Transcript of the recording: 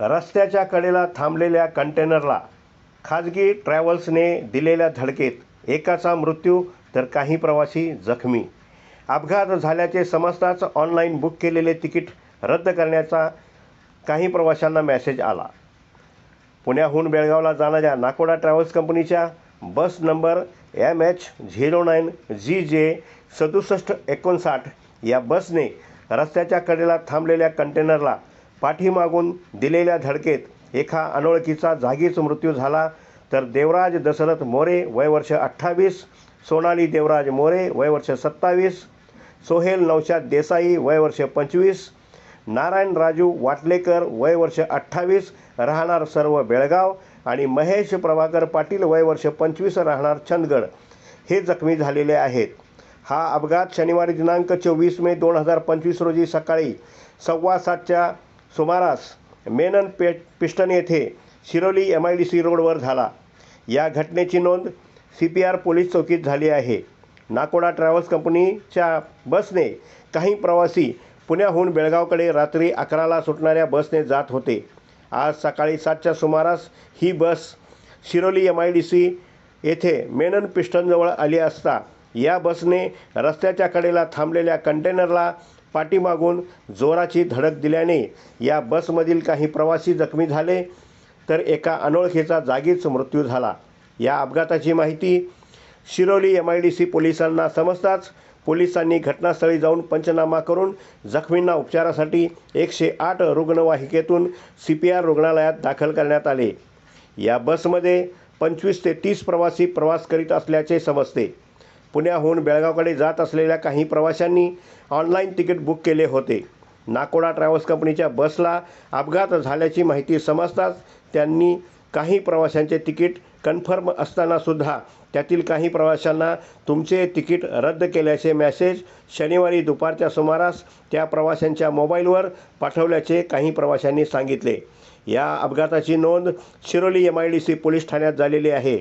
रस्त्याच्या कडेला थांबलेल्या कंटेनरला खाजगी ट्रॅव्हल्सने दिलेल्या धडकेत एकाचा मृत्यू तर काही प्रवासी जखमी. अपघात झाल्याचे समजताच ऑनलाईन बुक केलेले तिकीट रद्द करण्याचा काही प्रवाशांना मेसेज आला. पुण्याहून बेळगावला जाणाऱ्या नाकोडा ट्रॅव्हल्स कंपनीच्या bus number M H zero nine G J सदुसष्ट एकोणसाठ या बसने रस्त्याच्या कडेला थांबलेल्या कंटेनरला पाठीमागून दिलेल्या धडकेत एका अनोळखीचा जागीच मृत्यू झाला. तर देवराज दशरथ मोरे वय वर्ष अठ्ठावीस सोनाली देवराज मोरे वय वर्ष सत्तावीस सोहेल नौशाद देसाई वय वर्ष पंचवीस नारायण राजू वाटलेकर वय वर्ष अठ्ठावीस राहणार सर्व बेळगाव आणि महेश प्रभाकर पाटील वय वर्ष पंचवीस राहणार चंदगड. हे जखमी झालेले आहेत. हा अपघात शनिवारी दिनांक चोवीस मे दोन हजार पंचवीस रोजी सकाळी सव्वा सातच्या सुमारास मेनन पे पिस्टन येथे Shiroli M I D C रोडवर झाला. या घटनेची नोंद सी पी आर पोलीस चौकीत झाली आहे. नाकोडा ट्रॅव्हल्स कंपनीच्या बसने काही प्रवासी पुण्याहून बेळगावकडे रात्री अकराला सुटणाऱ्या बसने जात होते. आज सकाळी सातच्या सुमारास ही bus Shiroli M I D C येथे मेनन पिस्टनजवळ आली असता या बसने रस्त्याच्या कडेला थांबलेल्या कंटेनरला पाठीमागून जोराची धडक दिल्याने या बसमधील काही प्रवासी जखमी झाले तर एका अनोळखीचा जागीच मृत्यू झाला. या अपघाताची माहिती Shiroli M I D C पोलिसांना समजताच पोलिसांनी घटनास्थळी जाऊन पंचनामा करून जखमींना उपचारासाठी एकशे आठ रुग्णवाहिकेतून सी पी आर रुग्णालयात दाखल करण्यात आले. या बसमध्ये पंचवीस ते तीस प्रवासी प्रवास करीत असल्याचे समजते. पुण्याहून बेळगावकडे जात असलेल्या काही प्रवाशांनी ऑनलाईन तिकीट बुक केले होते. नाकोडा ट्रॅव्हल्स कंपनीच्या बसला अपघात झाल्याची माहिती समजताच त्यांनी काही प्रवाशांचे तिकीट कन्फर्म असतानासुद्धा त्यातील काही प्रवाशांना तुमचे तिकीट रद्द केल्याचे मेसेज शनिवारी दुपारच्या सुमारास त्या प्रवाशांच्या मोबाईलवर पाठवल्याचे काही प्रवाशांनी सांगितले. या अपघाताची नोंद Shiroli M I D C police ठाण्यात झालेली आहे.